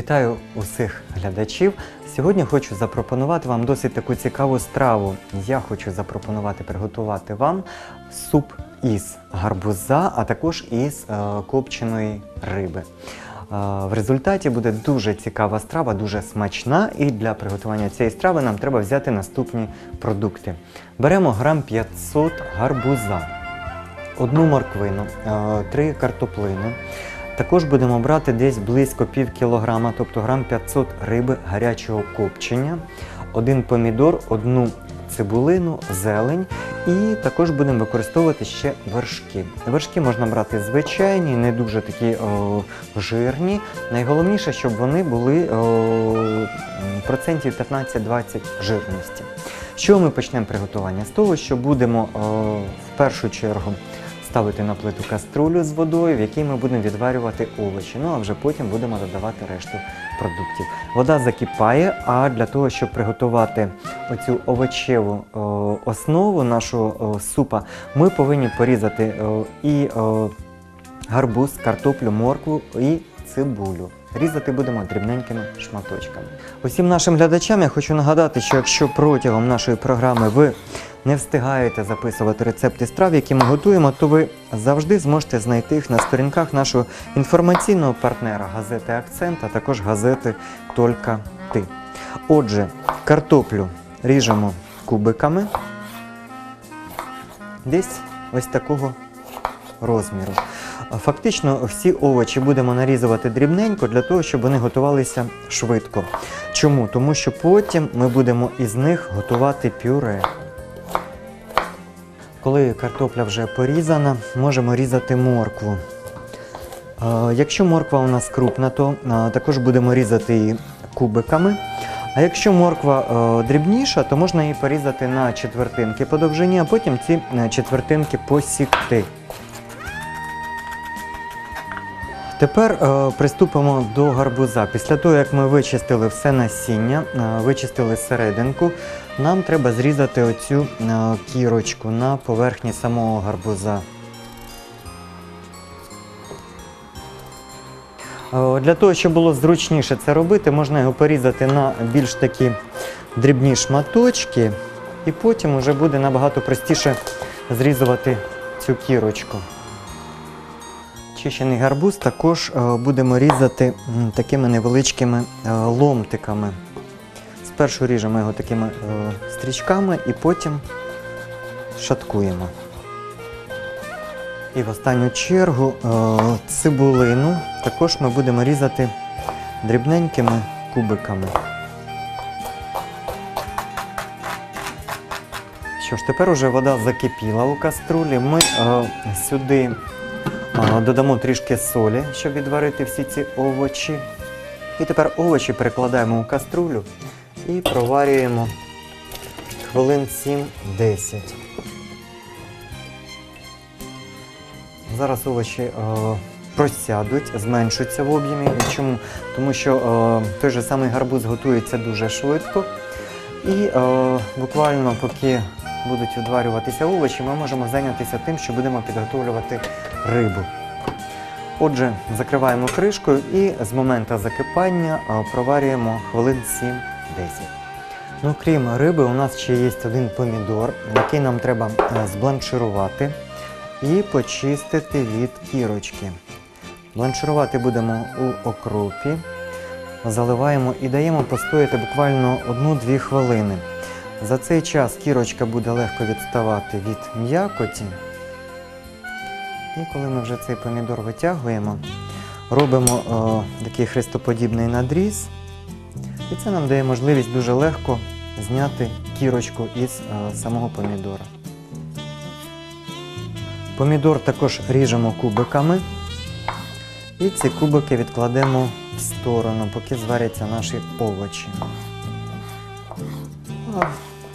Вітаю усіх глядачів. Сьогодні хочу запропонувати вам досить таку цікаву страву. Я хочу запропонувати приготувати вам суп із гарбуза, а також із е, копченої риби. Е, В результаті буде дуже цікава страва, дуже смачна. І для приготування цієї страви нам треба взяти наступні продукти. Беремо грам 500 гарбуза, одну морквину, е, три картоплини. Також будемо брати десь близько пів кілограма, тобто грам 500 риби гарячого копчення, один помідор, одну цибулину, зелень і також будемо використовувати ще вершки. Вершки можна брати звичайні, не дуже такі о, жирні. Найголовніше, щоб вони були о, процентів 15-20 жирності. Чого ми почнемо приготування? З того, що будемо о, в першу чергу ставити на плиту каструлю з водою, в якій ми будемо відварювати овочі. Ну а вже потім будемо додавати решту продуктів. Вода закипає, а для того, щоб приготувати оцю овочеву о, основу нашого супа, ми повинні порізати о, і гарбуз, картоплю, моркву і цибулю. Різати будемо дрібненькими шматочками. Усім нашим глядачам я хочу нагадати, що якщо протягом нашої програми ви не встигаєте записувати рецепти страв, які ми готуємо, то ви завжди зможете знайти їх на сторінках нашого інформаційного партнера газети Акцент, а також газети Толька Ти. Отже, картоплю ріжемо кубиками десь ось такого розміру. Фактично всі овочі будемо нарізувати дрібненько для того, щоб вони готувалися швидко. Чому? Тому що потім ми будемо із них готувати пюре. Коли картопля вже порізана, можемо різати моркву. Е, Якщо морква у нас крупна, то е, також будемо різати її кубиками. А якщо морква е, дрібніша, то можна її порізати на четвертинки по довжині, а потім ці четвертинки посікти. Тепер приступимо до гарбуза. Після того, як ми вичистили все насіння, вичистили серединку, нам треба зрізати оцю е, кірочку на поверхні самого гарбуза. Е, Для того, щоб було зручніше це робити, можна його порізати на більш такі дрібні шматочки, і потім вже буде набагато простіше зрізувати цю кірочку. Чищений гарбуз також е, будемо різати такими невеличкими ломтиками. Спершу ріжемо його такими е, стрічками і потім шаткуємо. І в останню чергу е, цибулину також ми будемо різати дрібненькими кубиками. Що ж, тепер уже вода закипіла у каструлі. Ми е, сюди додамо трішки солі, щоб відварити всі ці овочі. І тепер овочі перекладаємо у каструлю і проварюємо хвилин 7-10. Зараз овочі е, просядуть, зменшуються в об'ємі. Чому? Тому що е, той же самий гарбуз готується дуже швидко. І е, буквально поки будуть відварюватися овочі, ми можемо зайнятися тим, що будемо підготовлювати рибу. Отже, закриваємо кришкою і з моменту закипання е, проварюємо хвилин 7-10. Ну, крім риби, у нас ще є один помідор, який нам треба е, збланширувати і почистити від кірочки. Бланширувати будемо у окропі, заливаємо і даємо постояти буквально 1-2 хвилини. За цей час кірочка буде легко відставати від м'якоті. І коли ми вже цей помідор витягуємо, робимо е, такий хрестоподібний надріз. І це нам дає можливість дуже легко зняти кірочку із е, самого помідора. Помідор також ріжемо кубиками. І ці кубики відкладемо в сторону, поки зваряться наші овочі.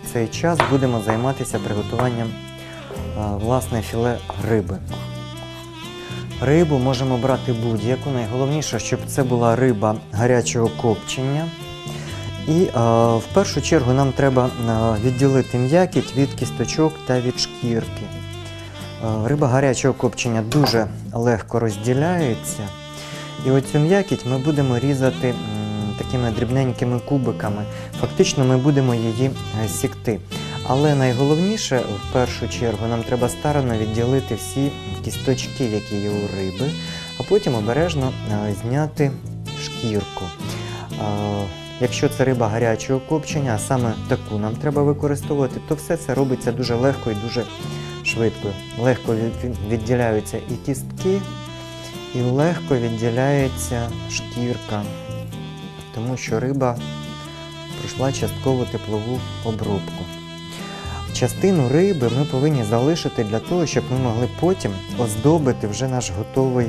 В цей час будемо займатися приготуванням власне філе риби. Рибу можемо брати будь-яку. Найголовніше, щоб це була риба гарячого копчення. І е, в першу чергу нам треба е, відділити м'якіть від кісточок та від шкірки. Е, риба гарячого копчення дуже легко розділяється. І оцю м'якіть ми будемо різати такими дрібненькими кубиками. Фактично ми будемо її сікти. Але найголовніше, в першу чергу, нам треба старанно відділити всі кісточки, які є у риби, а потім обережно зняти шкірку. Якщо це риба гарячого копчення, а саме таку нам треба використовувати, то все це робиться дуже легко і дуже швидко. Легко відділяються і кістки, і легко відділяється шкірка, тому що риба пройшла частково теплову обробку. Частину риби ми повинні залишити для того, щоб ми могли потім оздобити вже наш готовий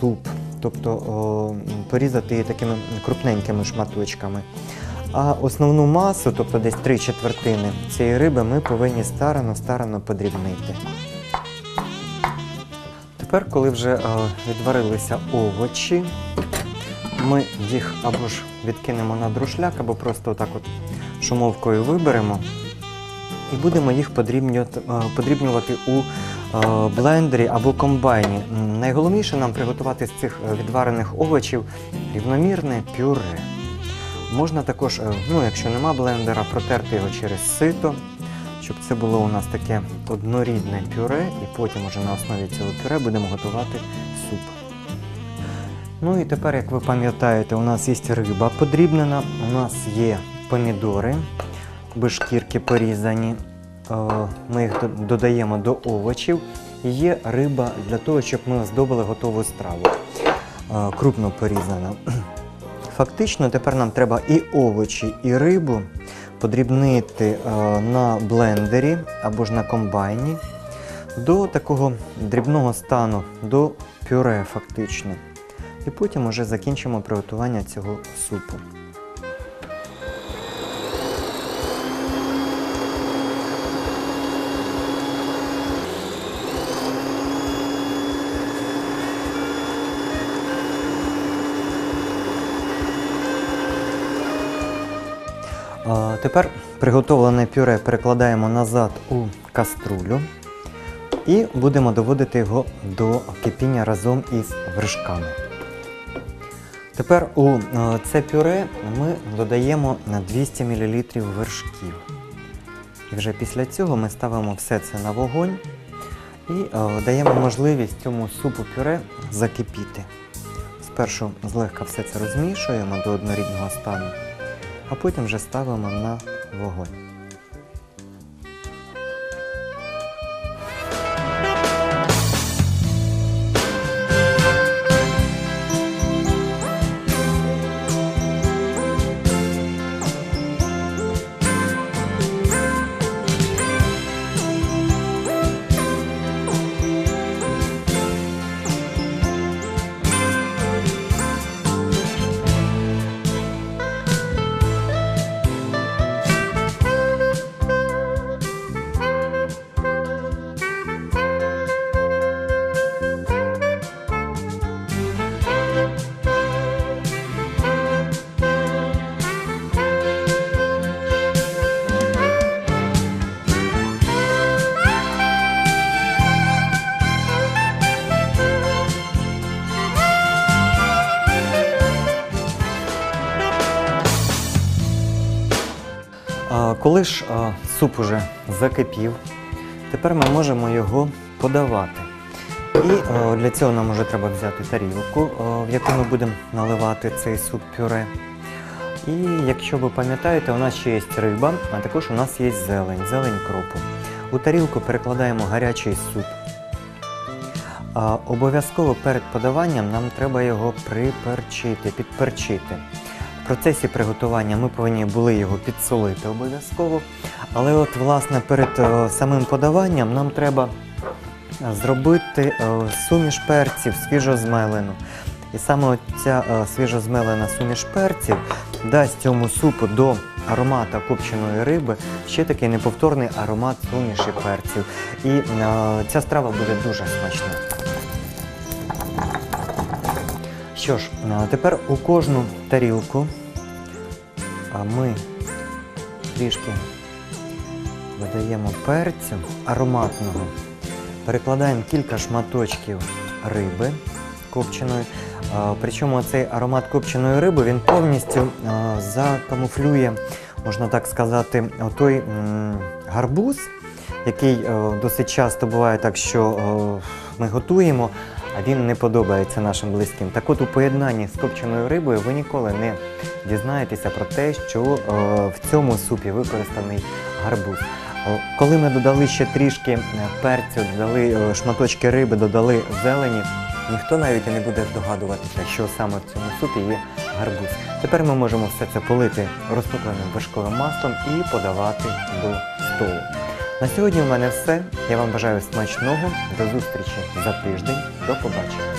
суп, тобто о, порізати її такими крупненькими шматочками. А основну масу, тобто десь три четвертини цієї риби, ми повинні старано-старано подрібнити. Тепер, коли вже е, відварилися овочі, ми їх або ж відкинемо на друшляк, або просто отак от шумовкою виберемо і будемо їх подрібнювати, е, у е, блендері або комбайні. Найголовніше нам приготувати з цих е, відварених овочів рівномірне пюре. Можна також, е, ну, якщо нема блендера, протерти його через сито, щоб це було у нас таке однорідне пюре, і потім уже на основі цього пюре будемо готувати суп. Ну і тепер, як ви пам'ятаєте, у нас є риба подрібнена, у нас є помідори, без шкірки порізані. Ми їх додаємо до овочів. Є риба для того, щоб ми оздобили готову страву. Крупно порізана. Фактично, тепер нам треба і овочі, і рибу подрібнити на блендері або ж на комбайні до такого дрібного стану, до пюре фактично. І потім уже закінчимо приготування цього супу. Тепер приготовлене пюре перекладаємо назад у каструлю і будемо доводити його до кипіння разом із вершками. Тепер у е, це пюре ми додаємо на 200 мл вершків. І вже після цього ми ставимо все це на вогонь і е, даємо можливість цьому супу пюре закипіти. Спершу злегка все це розмішуємо до однорідного стану, а потім вже ставимо на вогонь. Коли ж а, суп уже закипів, тепер ми можемо його подавати. І а, для цього нам вже треба взяти тарілку, а, в яку ми будемо наливати цей суп пюре. І якщо ви пам'ятаєте, у нас ще є риба, а також у нас є зелень, зелень кропу. У тарілку перекладаємо гарячий суп. Обов'язково перед подаванням нам треба його приперчити, підперчити. Процесі приготування ми повинні були його підсолити обов'язково. Але от, власне, перед е, самим подаванням нам треба е, зробити е, суміш перців свіжозмелену. І саме ця свіжозмелена суміш перців дасть цьому супу до аромата копченої риби ще такий неповторний аромат суміші перців. І ця страва буде дуже смачна. Що ж, тепер у кожну тарілку а ми трішки додаємо перцю ароматного, перекладаємо кілька шматочків риби копченої. Причому цей аромат копченої риби він повністю закамуфлює, можна так сказати, той гарбуз, який е, досить часто буває так, що е, ми готуємо, а він не подобається нашим близьким. Так от у поєднанні з копченою рибою ви ніколи не дізнаєтеся про те, що е, в цьому супі використаний гарбуз. Коли ми додали ще трішки е, перцю, додали е, шматочки риби, додали зелені, ніхто навіть і не буде здогадуватися, що саме в цьому супі є гарбуз. Тепер ми можемо все це полити розтопленим вершковим маслом і подавати до столу. На сьогодні у мене все. Я вам бажаю смачного. До зустрічі за тиждень. До побачення.